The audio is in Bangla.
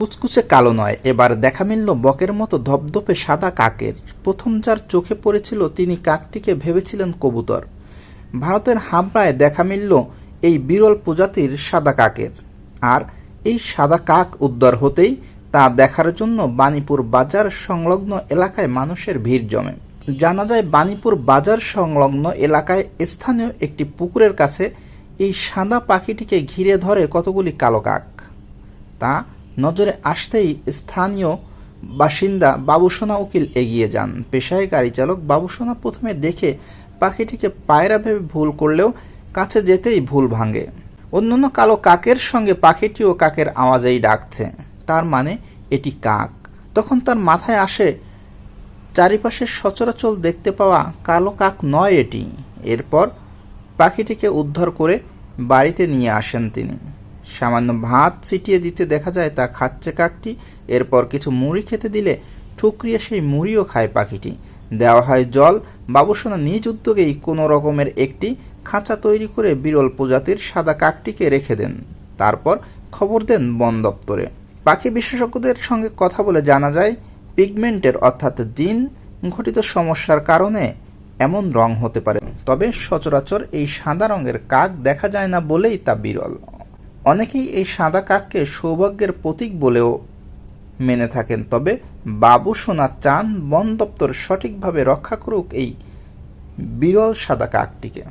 কুচকুচে কালো নয়, এবার দেখা মিলল বকের মতো ধপধপে সাদা কাকের। প্রথম যার চোখে পড়েছিল তিনি কাকটিকে ভেবেছিলেন কবুতর। ভারতের হাবড়ায় দেখা মিলল এই বিরল প্রজাতির সাদা কাকের। আর এই সাদা কাক উদ্ধার হতেই তা দেখার জন্য বাণীপুর বাজার সংলগ্ন এলাকায় মানুষের ভিড় জমে। জানা যায় বাণীপুর বাজার সংলগ্ন এলাকায় স্থানীয় একটি পুকুরের কাছে এই সাদা পাখিটিকে ঘিরে ধরে কতগুলি কালো কাক। তা নজরে আসতেই স্থানীয় বাসিন্দা বাবুসোনা উকিল এগিয়ে যান। পেশায় গাড়ি চালক বাবুসোনা প্রথমে দেখে পাখিটিকে পায়রা ভেবে ভুল করলেও কাছে যেতেই ভুল ভাঙে। অন্যান্য কালো কাকের সঙ্গে পাখিটিও কাকের আওয়াজেই ডাকছে। তার মানে এটি কাক। তখন তার মাথায় আসে চারিপাশে সচরাচর দেখতে পাওয়া কালো কাক নয় এটি। এরপর পাখিটিকে উদ্ধার করে বাড়িতে নিয়ে আসেন তিনি। সামান্য ভাত ছিটিয়ে দিতে দেখা যায় তা খাচ্ছে কাকটি, এরপর কিছু মুড়ি খেতে দিলে ঠুকরিয়ে সেই মুড়িও খায় পাখিটি। দেওয়া হয় জল। বাবুসোনা নিজ উদ্যোগেই কোনো রকমের একটি খাঁচা তৈরি করে বিরল প্রজাতির সাদা কাকটিকে রেখে দেন। তারপর খবর দেন বন দপ্তরে। পাখি বিশেষজ্ঞদের সঙ্গে কথা বলে জানা যায়, পিগমেন্টের অর্থাৎ জিন ঘটিত সমস্যার কারণে এমন রং হতে পারে। তবে সচরাচর এই সাদা রঙের কাক দেখা যায় না বলেই তা বিরল। অনেকেই এই সাদা কাককে সৌভাগ্যের প্রতীক বলেও মেনে থাকেন, তবে বাবু সোনা চান বন দপ্তর সঠিকভাবে রক্ষা করুক এই বিরল সাদা কাকটিকে।